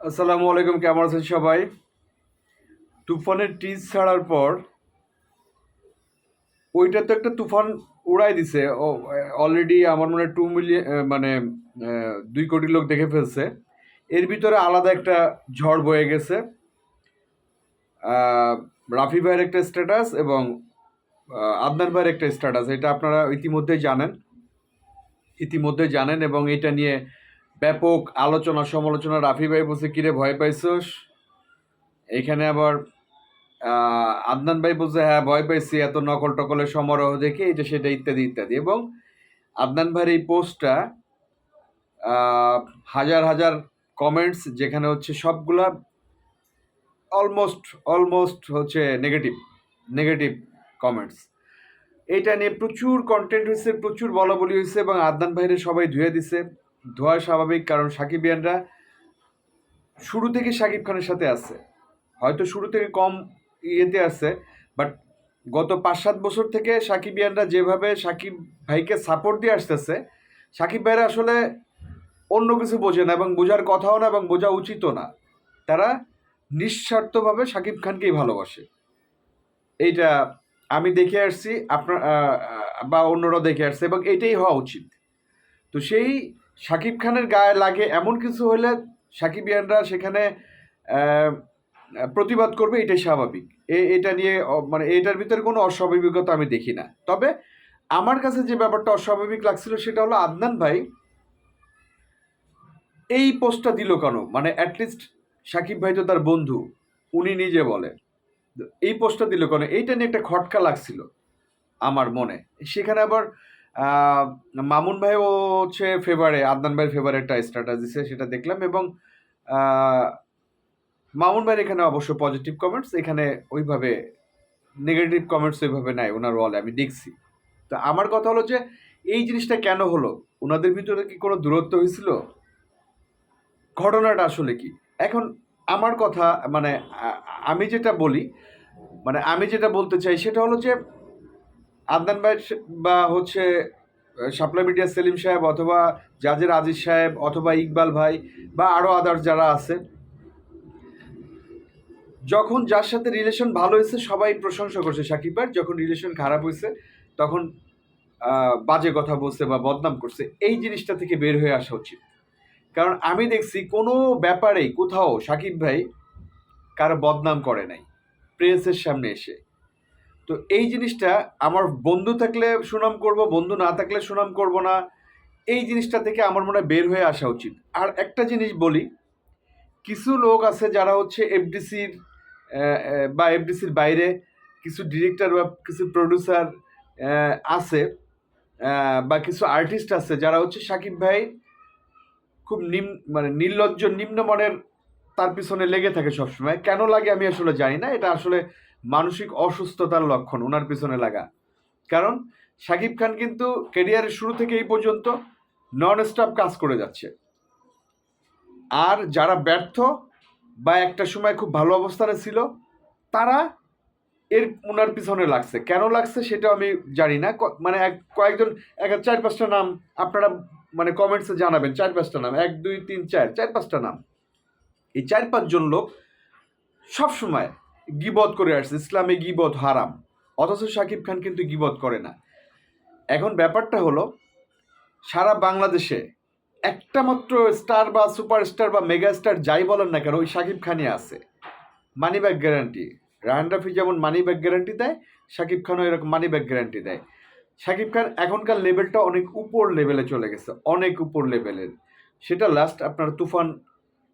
আসসালামু আলাইকুম, কেমন আছেন সবাই? তুফানের টিজ ছাড়ার পর ওইটা তো একটা তুফান উড়াই দিছে। অলরেডি আমার মনে টু মিলিয়ন মানে দুই কোটি লোক দেখে ফেলছে। এর ভিতরে আলাদা একটা ঝড় বয়ে গেছে। রাফি ভাইয়ের একটা স্ট্যাটাস এবং আদনান ভাইয়ের একটা স্ট্যাটাস এটা আপনারা ইতিমধ্যেই জানেন। ইতিমধ্যে জানেন এবং এটা নিয়ে ব্যাপক আলোচনা, সমালোচনা। রাফি ভাই বলছে, কিরে, ভয় পাইছস? এখানে আবার আদনান ভাই বলছে হ্যাঁ ভয় পাইছি, এত নকল টকলের সমারোহ দেখে এটা, সেটা ইত্যাদি ইত্যাদি। এবং আদনান ভাইয়ের এই পোস্টটা হাজার হাজার কমেন্টস যেখানে হচ্ছে সবগুলা অলমোস্ট অলমোস্ট হচ্ছে নেগেটিভ নেগেটিভ কমেন্টস এইটা নিয়ে প্রচুর কন্টেন্ট হয়েছে প্রচুর বলা বলি হয়েছে এবং আদনান ভাইরে সবাই ধুয়ে দিছে। ধোয়া স্বাভাবিক, কারণ সাকিব সাকিবিয়ানরা শুরু থেকে সাকিব খানের সাথে আছে। হয়তো শুরু থেকে কম ইয়েতে আছে বাট গত পাঁচ সাত বছর থেকে সাকিবিয়ানরা যেভাবে সাকিব ভাইকে সাপোর্ট দিয়ে আসতেছে, সাকিব ভাইরা আসলে অন্য কিছু বোঝে না এবং বোঝার কথাও না এবং বোঝা উচিতও না। তারা নিঃস্বার্থভাবে সাকিব খানকেই ভালোবাসে। এইটা আমি দেখে আসছি, আপনার বা অন্যরা দেখে আসছে এবং এটাই হওয়া উচিত। তো সেই সাকিব খানের গায়ে লাগে এমন কিছু হলে সাকিবিয়ানরা সেখানে প্রতিবাদ করবে, এটাই স্বাভাবিক। এ- এটা নিয়ে মানে এটার ভিতরে কোনো অস্বাভাবিকতা আমি দেখি না। তবে আমার কাছে যে ব্যাপারটা অস্বাভাবিক লাগছিল সেটা হলো আদনান ভাই এই পোস্টটা দিল কেন? মানে অ্যাটলিস্ট সাকিব ভাই তো তার বন্ধু, উনি নিজে বলে। এই পোস্টটা দিল কেন? এইটা নিয়ে একটা খটকা লাগছিল আমার মনে। সেখানে আবার মামুন ভাই ও হচ্ছে ফেভারে আদনান ভাইয়ের ফেভারে একটা দিছে, সেটা দেখলাম এবং মামুন ভাইয়ের এখানে অবশ্য পজিটিভ কমেন্টস এখানে ওইভাবে নেগেটিভ কমেন্টস ওইভাবে নাই, ওনার ওয়ালে আমি দেখছি। তো আমার কথা হলো যে, এই জিনিসটা কেন হলো? ওনাদের ভিতরে কি কোনো দূরত্ব হয়েছিল? ঘটনাটা আসলে কি? এখন আমার কথা মানে আমি যেটা বলি মানে আমি যেটা বলতে চাই, সেটা হলো যে আদনান ভাই বা হচ্ছে শাপলা মিডিয়া সেলিম সাহেব অথবা জাজের আজিজ সাহেব অথবা ইকবাল ভাই বা আরও আদার্স যারা আছে, যখন যার সাথে রিলেশন ভালো হয়েছে, সবাই প্রশংসা করছে। সাকিব ভাই, যখন রিলেশন খারাপ হয়েছে, তখন বাজে কথা বলছে বা বদনাম করছে। এই জিনিসটা থেকে বের হয়ে আসা উচিত। কারণ আমি দেখছি কোনো ব্যাপারেই কোথাও সাকিব ভাই কারও বদনাম করে নাই। প্রেসের সামনে এসে। তো এই জিনিসটা আমার বন্ধু থাকলে সুনাম করব, বন্ধু না থাকলে সুনাম করব না, এই জিনিসটা থেকে আমার মনে হয় বের হয়ে আসা উচিত। আর একটা জিনিস বলি, কিছু লোক আছে যারা হচ্ছে এফডিসির বা এফডিসির বাইরে, কিছু ডিরেক্টর বা কিছু প্রডিউসার আছে বা কিছু আর্টিস্ট আছে যারা হচ্ছে সাকিব ভাই খুব নিম মানে নির্লজ্জ, নিম্নমানের তার পিছনে লেগে থাকে সবসময়। কেন লাগে আমি আসলে জানি না, এটা আসলে মানসিক অসুস্থতার লক্ষণ ওনার পিছনে লাগা। কারণ শাকিব খান কিন্তু কেরিয়ারের শুরু থেকে এই পর্যন্ত নন স্টপ কাজ করে যাচ্ছে। আর যারা ব্যর্থ বা একটা সময় খুব ভালো অবস্থানে ছিল, তারা এর ওনার পিছনে লাগছে। কেন লাগছে সেটা আমি জানি না। মানে এক, কয়েকজন, এক চার, পাঁচটা নাম আপনারা মানে কমেন্টসে জানাবেন। চার, পাঁচটা নাম। এক, দুই, তিন, চার চার, পাঁচটা নাম। এই চার, পাঁচজন লোক সবসময় গিবত করে আসছে, ইসলামে গিবত হারাম। অথচ শাকিব খান কিন্তু গিবত করে না। এখন ব্যাপারটা হলো, সারা বাংলাদেশে একটা মাত্র স্টার বা সুপারস্টার বা মেগা স্টার যাই বলেন না কেন, ওই শাকিব খানই আছে। Money bag guarantee. Raihan Rafi যেমন মানি ব্যাগ গ্যারান্টি দেয়, শাকিব খানও এরকম মানি ব্যাগ গ্যারান্টি দেয়। শাকিব খান এখনকার লেভেলটা অনেক উপর লেভেলে চলে গেছে, অনেক উপর লেভেলের। সেটা লাস্ট আপনার তুফান,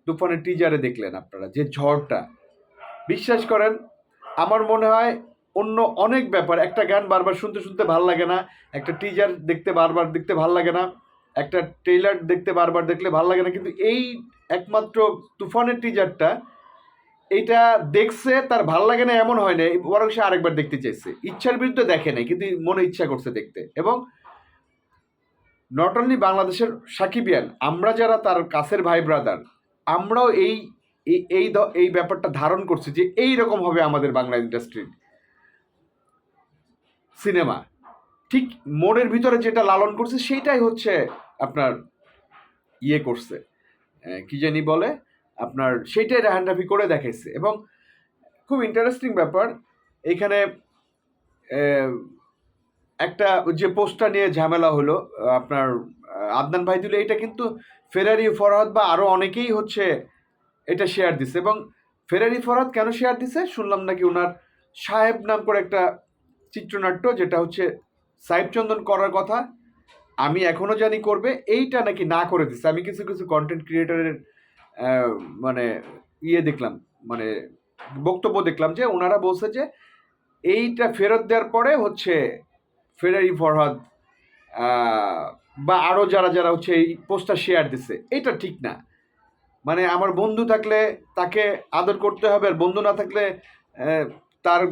তুফানের টিজারে দেখলেন আপনারা, যে ঝড়টা। বিশ্বাস করেন, আমার মনে হয় অন্য অনেক ব্যাপার। একটা গান বারবার শুনতে শুনতে ভালো লাগে না, একটা টিজার দেখতে বারবার দেখতে ভালো লাগে না, একটা ট্রেলার দেখতে বারবার দেখলে ভালো লাগে না, কিন্তু এই একমাত্র তুফানের টিজারটা এইটা দেখছে, তার ভালো লাগে না এমন হয় না বরং সে আরেকবার দেখতে চাইছে। ইচ্ছার বিরুদ্ধে দেখে নাই, কিন্তু মনে ইচ্ছা করছে দেখতে। এবং নট অনলি বাংলাদেশের সাকিবিয়ান আমরা যারা তার কাছের ভাই ব্রাদার আমরাও এই এই- এই এই ব্যাপারটা ধারণ করছে যে এই রকম হবে আমাদের বাংলা ইন্ডাস্ট্রির সিনেমা ঠিক মনের ভিতরে যেটা লালন করছে সেইটাই হচ্ছে আপনার ইয়ে করছে। কি জানি বলে? আপনার সেইটাই রাহান রাফি করে দেখাইছে। এবং খুব ইন্টারেস্টিং ব্যাপার, এখানে একটা যে পোস্টটা নিয়ে ঝামেলা হলো, আপনার, আদনান ভাই দিল এটা কিন্তু ফেরারি ফরহাদ বা আরও অনেকেই হচ্ছে এটা শেয়ার দিছে এবং ফেরারি ফরহাদ কেন শেয়ার দিছে? শুনলাম নাকি ওনার সাহেব নাম করে একটা চিত্রনাট্য, যেটা হচ্ছে সাহেব চন্দন করার কথা। আমি এখনও জানি করবে, এইটা নাকি না করে দিচ্ছে আমি কিছু কিছু কন্টেন্ট ক্রিয়েটারের মানে ইয়ে দেখলাম মানে বক্তব্য দেখলাম যে ওনারা বলছে যে এইটা ফেরত দেওয়ার পরে হচ্ছে ফেরারি ফরহাদ বা আরও যারা যারা হচ্ছে এই পোস্টটা শেয়ার দিছে, এটা ঠিক না। মানে আমার বন্ধু থাকলে তাকে আদর করতে হবে আর বন্ধু না থাকলে তার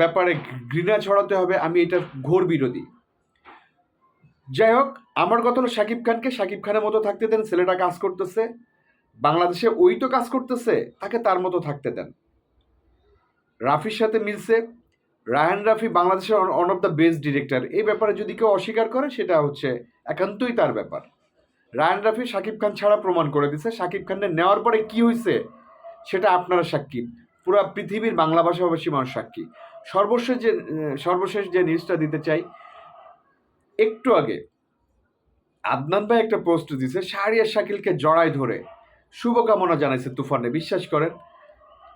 ব্যাপারে ঘৃণা ছড়াতে হবে, আমি এটার ঘোর বিরোধী। যাই হোক, আমার কথা হলো শাকিব খানকে শাকিব খানের মতো থাকতে দেন, ছেলেটা কাজ করতেছে, বাংলাদেশে ওই তো কাজ করতেছে, তাকে তার মতো থাকতে দেন। রাফির সাথে মিলছে, রায়ান রাফি বাংলাদেশের one of the best director এই ব্যাপারে যদি কেউ অস্বীকার করে, সেটা হচ্ছে একান্তই তার ব্যাপার। রায়ান রাফি শাকিব খান ছাড়া প্রমাণ করে দিছে। শাকিব খানের নেওয়ার পরে কি হয়েছে সেটা আপনারা সাক্ষী। পুরো পৃথিবীর বাংলা ভাষাভাষী মানুষ সাক্ষী। সর্বশেষ যে সর্বশেষ যে নিউজটা দিতে চাই, একটু আগে আদনান ভাই একটা পোস্ট দিছে, শাহরিয়ার শাকিলকে জড়ায় ধরে। শুভকামনা জানাইছে তুফানে, বিশ্বাস করেন,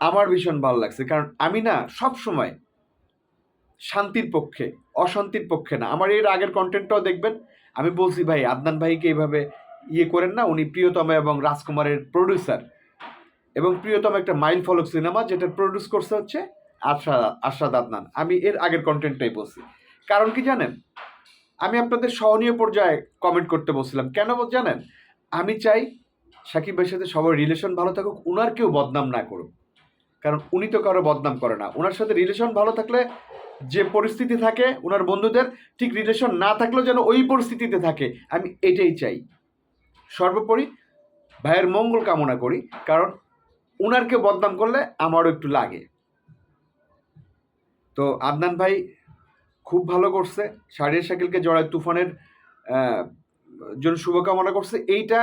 আমার ভীষণ ভালো লাগছে। কারণ আমি না সব সময় শান্তির পক্ষে, অশান্তির পক্ষে না। আমার এর আগের কন্টেন্টটাও দেখবেন, আমি বলছি, ভাই, আদনান ভাইকে এইভাবে ইয়ে করেন না, উনি প্রিয়তমা এবং রাজকুমারের প্রডিউসার এবং প্রিয়তম একটা মাইল ফলক সিনেমা যেটা প্রডিউস করছে হচ্ছে আশাদ আশাদ আদনান। আমি এর আগের কন্টেন্টটাই বলছি। কারণ কি জানেন? আমি আপনাদের সহনীয় পর্যায়ে কমেন্ট করতে বলছিলাম। কেন জানেন? আমি চাই সাকিব ভাইয়ের সাথে সবার রিলেশন ভালো থাকুক, উনার কেউ বদনাম না করুক। কারণ উনি তো কারও বদনাম করে না। ওনার সাথে রিলেশন ভালো থাকলে যে পরিস্থিতি থাকে ওনার বন্ধুদের, ঠিক রিলেশন না থাকলেও যেন ওই পরিস্থিতিতে থাকে। আমি এটাই চাই। সর্বোপরি ভাইয়ের মঙ্গল কামনা করি, কারণ উনারকে বদনাম করলে আমারও একটু লাগে। তো আদনান ভাই খুব ভালো করছে শাহরিয়ার শাকিলকে জড়ায় তুফানের জন্য শুভকামনা করছে। এইটা,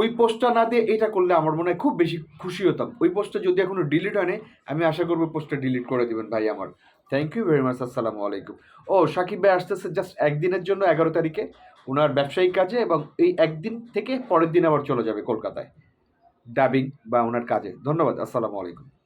ওই পোস্টটা না দিয়ে এটা করলে আমার মনে হয় খুব বেশি খুশি হতাম। ওই পোস্টটা যদি এখনও ডিলিট হয়নি আমি আশা করব পোস্টটা ডিলিট করে দিবেন ভাই আমার। থ্যাংক ইউ ভেরি মাচ আসসালামু আলাইকুম। ও সাকিব ভাই আসতেছে জাস্ট একদিনের জন্য, এগারো তারিখে। ওনার ব্যবসায়িক কাজে এবং এই একদিন থেকে পরের দিন আবার চলে যাবে কলকাতায়। ডাবিং বা ওনার কাজে। ধন্যবাদ। আসসালামু আলাইকুম।